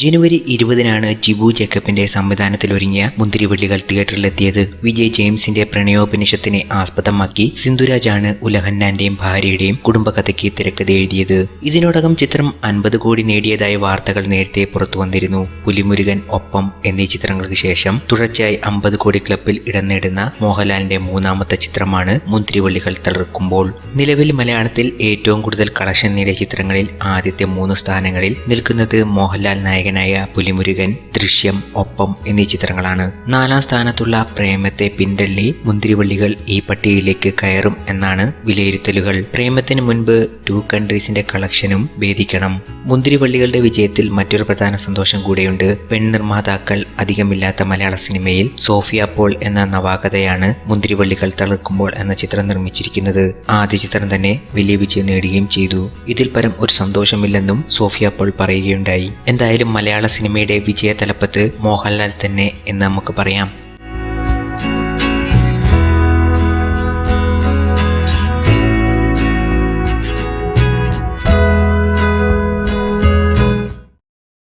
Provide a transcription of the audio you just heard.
ജനുവരി ഇരുപതിനാണ് ജിബു ജേക്കബിന്റെ സംവിധാനത്തിൽ ഒരുങ്ങിയ മുന്തിരിവള്ളികൾ തിയേറ്ററിലെത്തിയത്. വിജയ് ജെയിംസിന്റെ പ്രണയോപനിഷത്തിനെ ആസ്പദമാക്കി സിന്ധുരാജാണ് ഉലഹന്നാന്റെയും ഭാര്യയുടെയും കുടുംബകഥയ്ക്ക് തിരക്കഥ എഴുതിയത്. ഇതിനോടകം ചിത്രം അൻപത് കോടി നേടിയതായ വാർത്തകൾ നേരത്തെ പുറത്തു വന്നിരുന്നു. പുലിമുരുകൻ ഒപ്പം എന്നീ ചിത്രങ്ങൾക്ക് ശേഷം തുടർച്ചയായി അമ്പത് കോടി ക്ലബിൽ ഇടം നേടുന്ന മോഹൻലാലിന്റെ മൂന്നാമത്തെ ചിത്രമാണ് മുന്തിരിവള്ളികൾ തളിർക്കുമ്പോൾ. നിലവിൽ മലയാളത്തിൽ ഏറ്റവും കൂടുതൽ കളക്ഷൻ നേടിയ ചിത്രങ്ങളിൽ ആദ്യത്തെ മൂന്ന് സ്ഥാനങ്ങളിൽ നിൽക്കുന്നത് മോഹൻലാൽ നായകനായ പുലിമുരുകൻ ദൃശ്യം ഒപ്പം എന്നീ ചിത്രങ്ങളാണ്. നാലാം സ്ഥാനത്തുള്ള പ്രേമത്തെ പിന്തള്ളി മുന്തിരിവള്ളികൾ ഈ പട്ടികയിലേക്ക് കയറും എന്നാണ് വിലയിരുത്തലുകൾ. പ്രേമത്തിന് മുൻപ് ടു കൺട്രീസിന്റെ കളക്ഷനും ഭേദിക്കണം. മുന്തിരിവള്ളികളുടെ വിജയത്തിൽ മറ്റൊരു പ്രധാന സന്തോഷം കൂടെയുണ്ട്. പെൺനിർമ്മാതാക്കൾ അധികമില്ലാത്ത മലയാള സിനിമയിൽ സോഫിയ പോൾ എന്ന നവാഗതയാണ് മുന്തിരിവള്ളികൾ തളർക്കുമ്പോൾ എന്ന ചിത്രം നിർമ്മിച്ചിരിക്കുന്നത്. ആദ്യ ചിത്രം തന്നെ വലിയ വിജയം നേടുകയും ചെയ്തു. ഇതിൽ പരം ഒരു സന്തോഷമില്ലെന്നും സോഫിയ പോൾ പറയുകയുണ്ടായി. എന്തായാലും മലയാള സിനിമയുടെ വിജയ തലപ്പത്ത് മോഹൻലാൽ തന്നെ എന്ന് നമുക്ക് പറയാം.